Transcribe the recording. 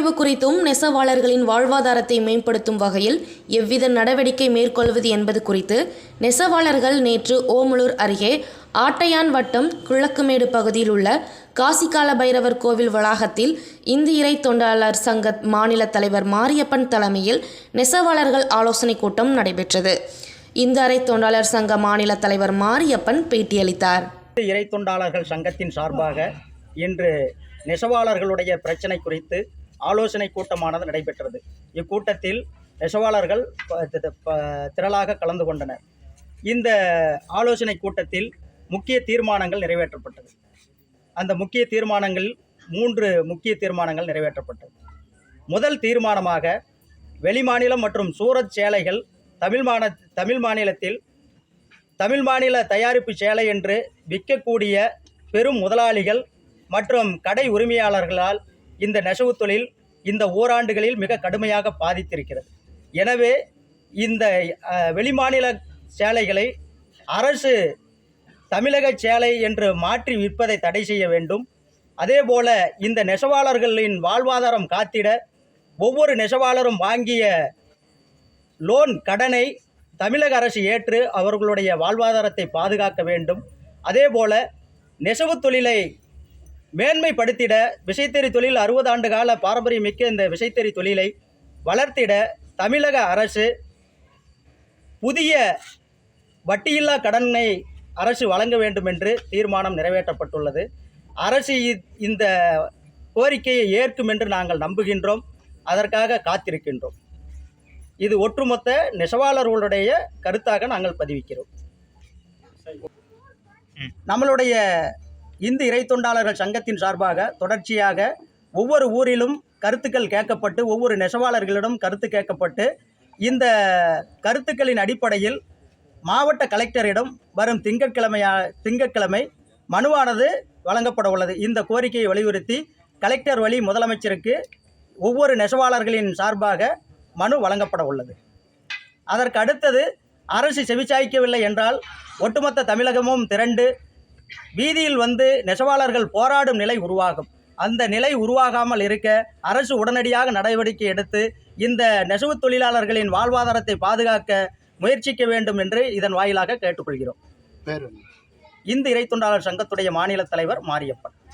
நெசவாளர்களின் வாழ்வாதாரத்தை மேம்படுத்தும் வகையில் எவ்வித நடவடிக்கை மேற்கொள்வது என்பது குறித்து நெசவாளர்கள் நேற்று ஓமலூர் அருகே ஆட்டையான் வட்டம் கிழக்குமேடு பகுதியில் உள்ள காசிகால பைரவர் கோவில் வளாகத்தில் இந்து இறை தொண்டாளர் சங்க மாநில தலைவர் மாரியப்பன் தலைமையில் நெசவாளர்கள் ஆலோசனைக் கூட்டம் நடைபெற்றது. இந்து அறை தொண்டாளர் சங்க மாநில தலைவர் மாரியப்பன் பேட்டியளித்தார். இறை தொண்டாளர்கள் சங்கத்தின் சார்பாக இன்று நெசவாளர்களுடைய பிரச்சனை குறித்து ஆலோசனை கூட்டமானது நடைபெற்றது. இக்கூட்டத்தில் நெசவாளர்கள் திரளாக கலந்து கொண்டனர். இந்த ஆலோசனை கூட்டத்தில் முக்கிய தீர்மானங்கள் நிறைவேற்றப்பட்டது. அந்த முக்கிய தீர்மானங்கள் மூன்று முக்கிய தீர்மானங்கள் நிறைவேற்றப்பட்டது. முதல் தீர்மானமாக வெளிமாநிலம் மற்றும் சூரத் சேலைகள் தமிழ் மாநில தமிழ் மாநிலத்தில் தமிழ் மாநில தயாரிப்பு சேலை என்று விற்கக்கூடிய பெரும் முதலாளிகள் மற்றும் கடை உரிமையாளர்களால் இந்த நெசவு தொழில் இந்த ஓராண்டுகளில் மிக கடுமையாக பாதித்திருக்கிறது. எனவே இந்த வெளிமாநில சேலைகளை அரசு தமிழக சேலை என்று மாற்றி விற்பதை தடை செய்ய வேண்டும். அதேபோல இந்த நெசவாளர்களின் வாழ்வாதாரம் காத்திட ஒவ்வொரு நெசவாளரும் வாங்கிய லோன் கடனை தமிழக அரசு ஏற்று அவர்களுடைய வாழ்வாதாரத்தை பாதுகாக்க வேண்டும். அதேபோல நெசவு தொழிலை மேன்மைப்படுத்திட விசைத்தறி தொழில் அறுபது ஆண்டு கால பாரம்பரியமிக்க இந்த விசைத்தறி தொழிலை வளர்த்திட தமிழக அரசு புதிய வட்டியில்லா கடனை அரசு வழங்க வேண்டும் என்று தீர்மானம் நிறைவேற்றப்பட்டுள்ளது. அரசு இந்த கோரிக்கையை ஏற்கும் என்று நாங்கள் நம்புகின்றோம். அதற்காக காத்திருக்கின்றோம். இது ஒட்டுமொத்த நெசவாளர்களுடைய கருத்தாக நாங்கள் பதிவிக்கிறோம். நம்மளுடைய இந்து இறை தொண்டாளர்கள் சங்கத்தின் சார்பாக தொடர்ச்சியாக ஒவ்வொரு ஊரிலும் கருத்துக்கள் கேட்கப்பட்டு ஒவ்வொரு நெசவாளர்களிடம் கருத்து கேட்கப்பட்டு இந்த கருத்துக்களின் அடிப்படையில் மாவட்ட கலெக்டரிடம் வரும் திங்கட்கிழமையா திங்கட்கிழமை மனுவானது வழங்கப்பட உள்ளது. இந்த கோரிக்கையை வலியுறுத்தி கலெக்டர் வழி முதலமைச்சருக்கு ஒவ்வொரு நெசவாளர்களின் சார்பாக மனு வழங்கப்பட உள்ளது. அதற்கு அடுத்தது அரசு செவிச்சாய்க்கவில்லை என்றால் ஒட்டுமொத்த தமிழகமும் திரண்டு வீதியில் வந்து நெசவாளர்கள் போராடும் நிலை உருவாகும். அந்த நிலை உருவாகாமல் இருக்க அரசு உடனடியாக நடவடிக்கை எடுத்து இந்த நெசவு தொழிலாளர்களின் வாழ்வாதாரத்தை பாதுகாக்க முயற்சிக்க வேண்டும் என்று இதன் வாயிலாக கேட்டுக்கொள்கிறோம்? இந்து இறை தொண்டாளர் சங்கத்துடைய மாநில தலைவர் மாரியப்பன்.